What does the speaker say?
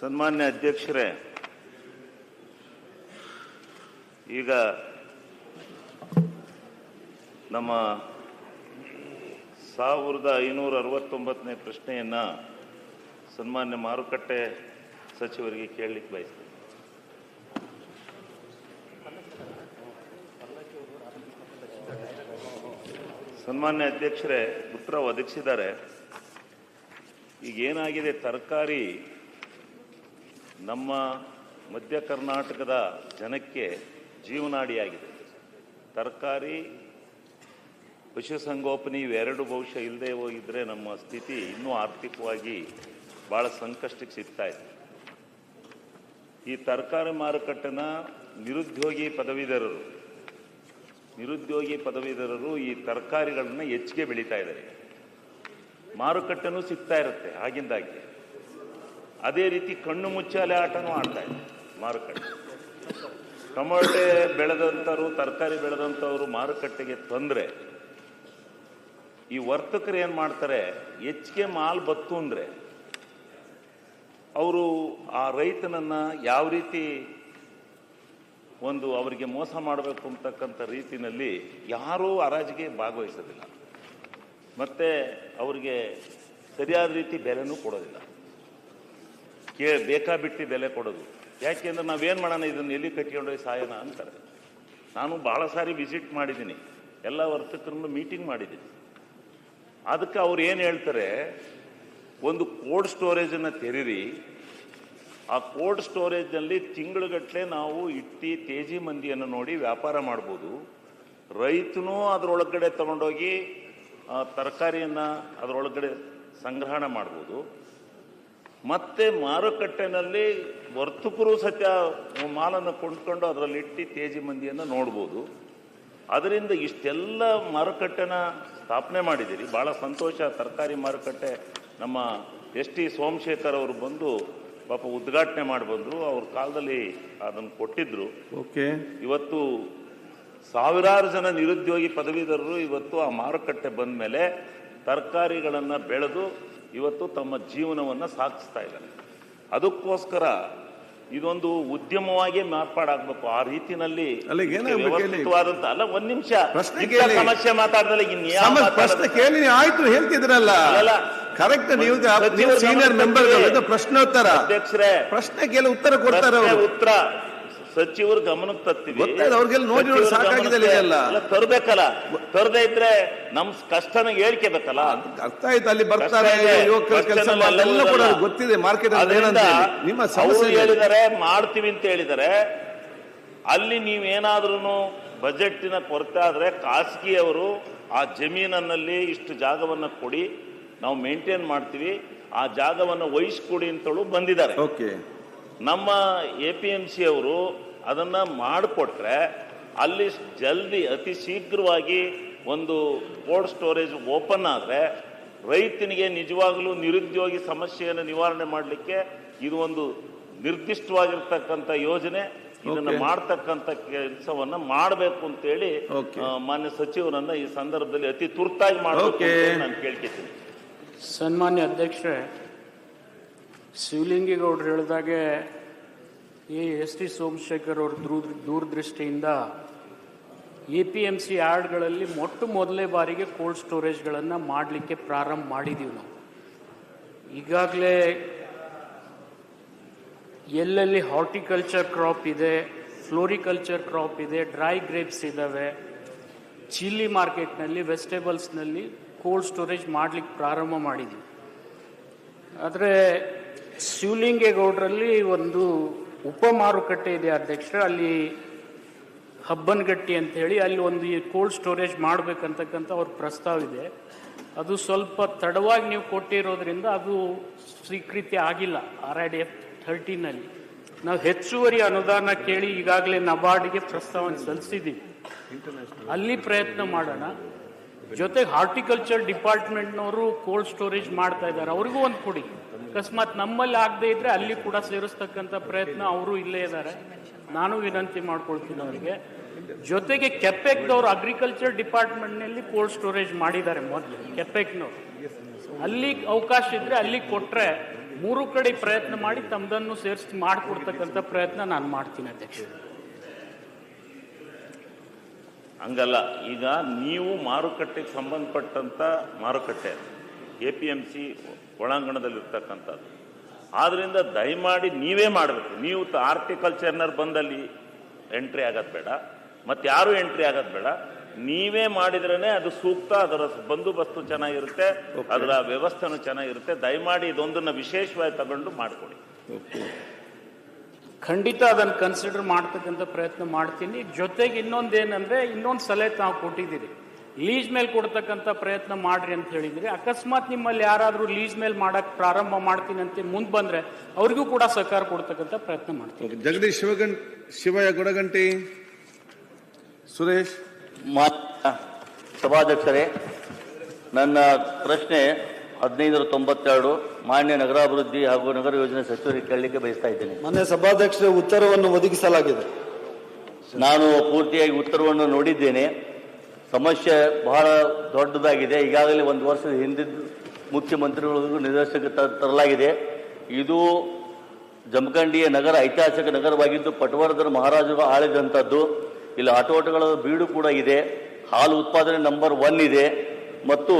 ಸನ್ಮಾನ್ಯ ಅಧ್ಯಕ್ಷರೇ, ಈಗ ನಮ್ಮ ಸಾವಿರದ ಐನೂರ ಅರವತ್ತೊಂಬತ್ತನೇ ಪ್ರಶ್ನೆಯನ್ನ ಸನ್ಮಾನ್ಯ ಮಾರುಕಟ್ಟೆ ಸಚಿವರಿಗೆ ಕೇಳಲಿಕ್ಕೆ ಬಯಸ್ತೇನೆ. ಸನ್ಮಾನ್ಯ ಅಧ್ಯಕ್ಷರೇ ಉತ್ತರ ಒದಗಿಸಿದ್ದಾರೆ ಈಗ ಏನಾಗಿದೆ, ತರಕಾರಿ ನಮ್ಮ ಮಧ್ಯ ಕರ್ನಾಟಕದ ಜನಕ್ಕೆ ಜೀವನಾಡಿಯಾಗಿದೆ. ತರಕಾರಿ, ಪಶುಸಂಗೋಪನೆ ಇವೆರಡು ಬಹುಶಃ ಇಲ್ಲದೆ ಹೋಗಿದ್ರೆ ನಮ್ಮ ಸ್ಥಿತಿ ಇನ್ನೂ ಆರ್ಥಿಕವಾಗಿ ಭಾಳ ಸಂಕಷ್ಟಕ್ಕೆ ಸಿಗ್ತಾ ಇದೆ. ಈ ತರಕಾರಿ ಮಾರುಕಟ್ಟೆನ ನಿರುದ್ಯೋಗಿ ಪದವೀಧರರು ನಿರುದ್ಯೋಗಿ ಪದವೀಧರರು ಈ ತರಕಾರಿಗಳನ್ನು ಹೆಚ್ಚಿಗೆ ಬೆಳೀತಾ ಇದ್ದಾರೆ. ಮಾರುಕಟ್ಟೆನೂ ಸಿಗ್ತಾ ಇರುತ್ತೆ, ಆಗಿಂದಾಗೆ. ಅದೇ ರೀತಿ ಕಣ್ಣು ಮುಚ್ಚಾಲೆ ಆಟನೂ ಆಡ್ತಾ ಇದೆ ಮಾರುಕಟ್ಟೆ. ಟೊಮೊಟೆ ಬೆಳೆದಂಥವ್ರು, ತರಕಾರಿ ಬೆಳೆದಂಥವ್ರು ಮಾರುಕಟ್ಟೆಗೆ ತಂದರೆ, ಈ ವರ್ತಕರು ಏನು ಮಾಡ್ತಾರೆ, ಹೆಚ್ಚಿಗೆ ಮಾಲ್ ಬತ್ತು ಅಂದರೆ, ಅವರು ಆ ರೈತನನ್ನ ಯಾವ ರೀತಿ ಒಂದು ಅವರಿಗೆ ಮೋಸ ಮಾಡಬೇಕು ಅಂತಕ್ಕಂಥ ರೀತಿಯಲ್ಲಿ ಯಾರೂ ಹರಾಜಿಗೆ ಭಾಗವಹಿಸೋದಿಲ್ಲ. ಮತ್ತೆ ಅವರಿಗೆ ಸರಿಯಾದ ರೀತಿ ಬೆಲೆನೂ ಕೊಡೋದಿಲ್ಲ. ಕೇ ಬೇಕಾಬಿಟ್ಟು ಬೆಲೆ ಕೊಡೋದು. ಯಾಕೆಂದ್ರೆ ನಾವೇನು ಮಾಡೋಣ, ಇದನ್ನು ಎಲ್ಲಿ ಕಟ್ಕೊಂಡೋಗಿ ಸಾಯೋಣ ಅಂತಾರೆ. ನಾನು ಭಾಳ ಸಾರಿ ವಿಸಿಟ್ ಮಾಡಿದ್ದೀನಿ. ಎಲ್ಲ ವರ್ತಕರನ್ನು ಮೀಟಿಂಗ್ ಮಾಡಿದ್ದೀನಿ. ಅದಕ್ಕೆ ಅವ್ರು ಏನು ಹೇಳ್ತಾರೆ, ಒಂದು ಕೋಲ್ಡ್ ಸ್ಟೋರೇಜನ್ನು ತೆರೀರಿ. ಆ ಕೋಲ್ಡ್ ಸ್ಟೋರೇಜ್ನಲ್ಲಿ ತಿಂಗಳುಗಟ್ಟಲೆ ನಾವು ಇಟ್ಟಿ, ತೇಜಿ ಮಂದಿಯನ್ನು ನೋಡಿ ವ್ಯಾಪಾರ ಮಾಡ್ಬೋದು. ರೈತನೂ ಅದರೊಳಗಡೆ ತಗೊಂಡೋಗಿ ತರಕಾರಿಯನ್ನು ಅದರೊಳಗಡೆ ಸಂಗ್ರಹಣ ಮಾಡ್ಬೋದು. ಮತ್ತೆ ಮಾರುಕಟ್ಟೆನಲ್ಲಿ ವರ್ತಕರು ಸತ್ಯ ಮಾಲನ್ನು ಕೊಂಡ್ಕೊಂಡು ಅದರಲ್ಲಿಟ್ಟು ತೇಜಿ ಮಂದಿಯನ್ನು ನೋಡ್ಬೋದು. ಅದರಿಂದ ಇಷ್ಟೆಲ್ಲ ಮಾರುಕಟ್ಟೆನ ಸ್ಥಾಪನೆ ಮಾಡಿದ್ದೀರಿ. ಭಾಳ ಸಂತೋಷ. ತರಕಾರಿ ಮಾರುಕಟ್ಟೆ ನಮ್ಮ ಎಸ್ ಟಿ ಸೋಮಶೇಖರ್ ಅವರು ಬಂದು ಪಾಪ ಉದ್ಘಾಟನೆ ಮಾಡಿ ಬಂದರು ಅವ್ರ ಕಾಲದಲ್ಲಿ ಅದನ್ನು ಕೊಟ್ಟಿದ್ರು. ಓಕೆ. ಇವತ್ತು ಸಾವಿರಾರು ಜನ ನಿರುದ್ಯೋಗಿ ಪದವೀಧರರು ಇವತ್ತು ಆ ಮಾರುಕಟ್ಟೆ ಬಂದ ಮೇಲೆ ತರಕಾರಿಗಳನ್ನು ಬೆಳೆದು ಇವತ್ತು ತಮ್ಮ ಜೀವನವನ್ನು ಸಾಗಿಸ್ತಾ ಇದ್ದಾರೆ. ಅದಕ್ಕೋಸ್ಕರ ಇದೊಂದು ಉದ್ಯಮವಾಗಿ ಮಾರ್ಪಾಡಾಗಬೇಕು. ಆ ರೀತಿನಲ್ಲಿ ಅಲ್ಲ, ಒಂದ್ ನಿಮಿಷ. ಪ್ರಶ್ನೆ ಸಮಸ್ಯೆ ಮಾತಾಡ್ದಲ್ಲ ಪ್ರಶ್ನೆ ಕೇಳಿ ಆಯ್ತು ಹೇಳ್ತಿದ್ರಲ್ಲ. ಕರೆಕ್ಟ್ ನೀವು ಸೀನಿಯರ್ ಮೆಂಬರ್ ಪ್ರಶ್ನೋತ್ತರ. ಅಧ್ಯಕ್ಷರೇ. ಪ್ರಶ್ನೆ ಕೇಳಿ ಉತ್ತರ ಕೊಡ್ತಾರೆ ಉತ್ತರ. ಸಚಿವರು ಗಮನಕ್ಕೆ ತರ್ತೀವಿ. ಗೊತ್ತಾಯ್ತು, ಅವ್ರಿಗೆಲ್ಲ ನೋಡಿ ಸಾಕಾಗಿದೆ ಅಲ್ಲ, ತರ್ಬೇಕಲ್ಲ. ತರದೇ ಇದ್ರೆ ನಮ್ ಕಷ್ಟನ ಹೇಳ್ಕೇಬೇಕಲ್ಲ ಅರ್ಥ ಆಯ್ತು ಅಲ್ಲಿ ಬರ್ತಾರೆ ಎಲ್ಲ ಕೂಡ. ಗೊತ್ತಿದೆ ಮಾರ್ಕೆಟ್ ಅದರಿಂದ ನಿಮ್ಮ ಸಮಸ್ಯೆ ಹೇಳಿದರೆ ಹೇಳಿದ್ದಾರೆ ಮಾಡ್ತೀವಿ ಅಂತ ಹೇಳಿದ್ದಾರೆ ಅಲ್ಲಿ ನೀವೇನಾದ್ರೂ ಬಜೆಟ್ಟಿನ ಕೊರತೆ ಆದ್ರೆ ಖಾಸಗಿಯವರು ಆ ಜಮೀನಲ್ಲಿ ಇಷ್ಟು ಜಾಗವನ್ನ ಕೊಡಿ ನಾವು ಮೇಂಟೈನ್ ಮಾಡ್ತೀವಿ ಆ ಜಾಗವನ್ನು ವಹಿಸ್ಕೊಡಿ ಅಂತಳು ಬಂದಿದ್ದಾರೆ. ಓಕೆ. ನಮ್ಮ ಎ ಪಿ ಎಂ ಸಿ ಅವರು ಅದನ್ನ ಮಾಡಿಕೊಟ್ರೆ ಅಲ್ಲಿ ಜಲ್ದಿ ಅತಿ ಶೀಘ್ರವಾಗಿ ಒಂದು ಕೋಲ್ಡ್ ಸ್ಟೋರೇಜ್ ಓಪನ್ ಆದರೆ ರೈತನಿಗೆ ನಿಜವಾಗಲೂ ನಿರುದ್ಯೋಗಿ ಸಮಸ್ಯೆಯನ್ನು ನಿವಾರಣೆ ಮಾಡಲಿಕ್ಕೆ ಇದು ಒಂದು ನಿರ್ದಿಷ್ಟವಾಗಿರ್ತಕ್ಕಂಥ ಯೋಜನೆ. ಇದನ್ನ. ಮಾಡ್ತಕ್ಕಂಥ ಕೆಲಸವನ್ನ ಮಾಡಬೇಕು ಅಂತೇಳಿ ಹೇಳಿ ಮಾನ್ಯ ಸಚಿವರನ್ನ ಈ ಸಂದರ್ಭದಲ್ಲಿ ಅತಿ ತುರ್ತಾಗಿ ಮಾಡಬೇಕು ಅಂತ ನಾನು ಕೇಳ್ಕೊತೀನಿ. ಸನ್ಮಾನ್ಯ ಅಧ್ಯಕ್ಷರೇ ಶಿವಲಿಂಗೇಗೌಡರು ಹೇಳಿದಾಗೆ ಈ ಎಸ್ ಟಿ ಸೋಮಶೇಖರ್ ಅವ್ರ ದೂರ, ದೂರದೃಷ್ಟಿಯಿಂದ ಎ ಪಿ ಎಂ ಸಿ ಯಾರ್ಡ್ಗಳಲ್ಲಿ ಮೊಟ್ಟ ಮೊದಲೇ ಬಾರಿಗೆ ಕೋಲ್ಡ್ ಸ್ಟೋರೇಜ್ಗಳನ್ನು ಮಾಡಲಿಕ್ಕೆ ಪ್ರಾರಂಭ ಮಾಡಿದ್ದೀವಿ ನಾವು. ಈಗಾಗಲೇ ಎಲ್ಲೆಲ್ಲಿ ಹಾರ್ಟಿಕಲ್ಚರ್ ಕ್ರಾಪ್ ಇದೆ, ಫ್ಲೋರಿಕಲ್ಚರ್ ಕ್ರಾಪ್ ಇದೆ, ಡ್ರೈ ಗ್ರೇಪ್ಸ್ ಇದ್ದಾವೆ ಚಿಲ್ಲಿ ಮಾರ್ಕೆಟ್ನಲ್ಲಿ, ವೆಜಿಟೇಬಲ್ಸ್ನಲ್ಲಿ ಕೋಲ್ಡ್ ಸ್ಟೋರೇಜ್ ಮಾಡಲಿಕ್ಕೆ ಪ್ರಾರಂಭ ಮಾಡಿದ್ವಿ. ಆದರೆ ಶಿವಲಿಂಗೇಗೌಡರಲ್ಲಿ ಒಂದು ಉಪ ಮಾರುಕಟ್ಟೆ ಇದೆ ಅಧ್ಯಕ್ಷರೇ. ಅಲ್ಲಿ ಹಬ್ಬನಗಟ್ಟಿ ಹೇಳಿ ಅಲ್ಲಿ ಒಂದು ಈ ಕೋಲ್ಡ್ ಸ್ಟೋರೇಜ್ ಮಾಡಬೇಕಂತಕ್ಕಂಥ ಅವ್ರ ಪ್ರಸ್ತಾವ ಇದೆ. ಅದು ಸ್ವಲ್ಪ ತಡವಾಗಿ ನೀವು ಕೊಟ್ಟಿರೋದ್ರಿಂದ ಅದು ಸ್ವೀಕೃತಿ ಆಗಿಲ್ಲ. ಆರ್ ಐ ಡಿ ಎಫ್ ಥರ್ಟೀನಲ್ಲಿ. ನಾವು ಹೆಚ್ಚುವರಿ ಅನುದಾನ ಕೇಳಿ ಈಗಾಗಲೇ ನಬಾರ್ಡ್ಗೆ ಪ್ರಸ್ತಾವನೆ ಸಲ್ಲಿಸಿದ್ದೀವಿ. ಅಲ್ಲಿ ಪ್ರಯತ್ನ ಮಾಡೋಣ. ಜೊತೆಗೆ ಹಾರ್ಟಿಕಲ್ಚರ್ ಡಿಪಾರ್ಟ್ಮೆಂಟ್ನವರು ಕೋಲ್ಡ್ ಸ್ಟೋರೇಜ್ ಮಾಡ್ತಾ ಇದ್ದಾರೆ. ಅವ್ರಿಗೂ ಒಂದು ಕೊಡಿ. ಅಕಸ್ಮಾತ್ ನಮ್ಮಲ್ಲಿ ಆಗದೆ ಇದ್ರೆ ಅಲ್ಲಿ ಕೂಡ ಸೇರಿಸ್ತಕ್ಕಂಥ ಪ್ರಯತ್ನ ಅವರು ಇಲ್ಲೇ ಇದ್ದಾರೆ. ನಾನು ವಿನಂತಿ ಮಾಡ್ಕೊಳ್ತೀನಿ ಅವರಿಗೆ. ಜೊತೆಗೆ ಕೆಪೆಕ್ದವ್ರು ಅಗ್ರಿಕಲ್ಚರ್ ಡಿಪಾರ್ಟ್ಮೆಂಟ್ನಲ್ಲಿ ಕೋಲ್ಡ್ ಸ್ಟೋರೇಜ್ ಮಾಡಿದ್ದಾರೆ ಮೊದಲು, ಕೆಪೆಕ್ನವ್ರು. ಅಲ್ಲಿ ಅವಕಾಶ ಇದ್ರೆ ಅಲ್ಲಿ ಕೊಟ್ಟರೆ ಮೂರು ಕಡೆ ಪ್ರಯತ್ನ ಮಾಡಿ ತಮ್ಮದನ್ನು ಸೇರಿಸಿ ಮಾಡಿಕೊಡ್ತಕ್ಕಂಥ ಪ್ರಯತ್ನ ನಾನು ಮಾಡ್ತೀನಿ ಅಧ್ಯಕ್ಷ ಹಂಗಲ್ಲ, ಈಗ ನೀವು ಮಾರುಕಟ್ಟೆಗೆ ಸಂಬಂಧಪಟ್ಟಂತ ಮಾರುಕಟ್ಟೆ ಎ ಪಿ ಎಂ ಸಿ ಒಳಾಂಗಣದಲ್ಲಿರ್ತಕ್ಕಂಥದ್ದು. ಆದ್ದರಿಂದ ದಯಮಾಡಿ ನೀವೇ ಮಾಡಬೇಕು. ನೀವು ಆರ್ಟಿಕಲ್ಚರ್ನರ್ ಬಂದಲ್ಲಿ ಎಂಟ್ರಿ ಆಗೋದು ಬೇಡ. ಮತ್ತೆ ಯಾರು ಎಂಟ್ರಿ ಆಗೋದು ಬೇಡ. ನೀವೇ ಮಾಡಿದ್ರೇ ಅದು ಸೂಕ್ತ ಅದರ ಬಂದೋಬಸ್ತು ಚೆನ್ನಾಗಿರುತ್ತೆ ಅದರ ವ್ಯವಸ್ಥೆನೂ ಚೆನ್ನಾಗಿರುತ್ತೆ. ದಯಮಾಡಿ ಇದೊಂದನ್ನು ವಿಶೇಷವಾಗಿ ತಗೊಂಡು ಮಾಡಿಕೊಡಿ. ಖಂಡಿತ ಅದನ್ನು ಕನ್ಸಿಡರ್ ಮಾಡ್ತಕ್ಕಂಥ ಪ್ರಯತ್ನ ಮಾಡ್ತೀನಿ. ಜೊತೆಗೆ ಇನ್ನೊಂದೇನಂದ್ರೆ ಇನ್ನೊಂದು ಸಲಹೆ ತಾವು ಕೊಟ್ಟಿದ್ದೀರಿ. ಲೀಸ್ ಮೇಲೆ ಕೊಡ್ತಕ್ಕಂಥ ಪ್ರಯತ್ನ ಮಾಡ್ರಿ ಅಂತ ಹೇಳಿದ್ರೆ. ಅಕಸ್ಮಾತ್ ನಿಮ್ಮಲ್ಲಿ ಯಾರಾದರೂ ಲೀಸ್ ಮೇಲೆ ಮಾಡಕ್ ಪ್ರಾರಂಭ ಮಾಡ್ತೀನಿ ಅಂತ ಮುಂದೆ ಬಂದ್ರೆ ಅವ್ರಿಗೂ ಕೂಡ ಸಹಕಾರ ಕೊಡ್ತಕ್ಕಂಥ ಪ್ರಯತ್ನ ಮಾಡ್ತೀವಿ. ಜಗದೀಶ್ ಶಿವಗಂ ಶಿವಯ್ಯ ಗುಡಗಂಟಿ ಸುರೇಶ್. ಮಾನ್ಯ ಸಭಾಧ್ಯಕ್ಷರೇ ನನ್ನ ಪ್ರಶ್ನೆ ಹದಿನೈದು ತೊಂಬತ್ತೆರಡು ಮಾನ್ಯ ನಗರಾಭಿವೃದ್ಧಿ ಹಾಗೂ ನಗರ ಯೋಜನೆ ಸಚಿವರಿಗೆ ಕೇಳಲಿಕ್ಕೆ ಬಯಸ್ತಾ ಇದ್ದೇನೆ. ಮಾನ್ಯ ಸಭಾಧ್ಯಕ್ಷರ ಉತ್ತರವನ್ನು ಒದಗಿಸಲಾಗಿದೆ. ನಾನು ಪೂರ್ತಿಯಾಗಿ ಉತ್ತರವನ್ನು ನೋಡಿದ್ದೇನೆ. ಸಮಸ್ಯೆ ಬಹಳ ದೊಡ್ಡದಾಗಿದೆ. ಈಗಾಗಲೇ ಒಂದು ವರ್ಷದ ಹಿಂದಿದ್ದ ಮುಖ್ಯಮಂತ್ರಿಗಳಿಗೂ ನಿರ್ದೇಶಕ ತರಲಾಗಿದೆ. ಇದು ಜಮಖಂಡಿಯ ನಗರ, ಐತಿಹಾಸಿಕ ನಗರವಾಗಿದ್ದು ಪಟವರ್ಧನ ಮಹಾರಾಜರು ಆಳಿದಂಥದ್ದು ಇಲ್ಲಿ ಆಟೋಟಗಳ ಬೀಡು ಕೂಡ ಇದೆ. ಹಾಲು ಉತ್ಪಾದನೆ ನಂಬರ್ ಒನ್ ಇದೆ. ಮತ್ತು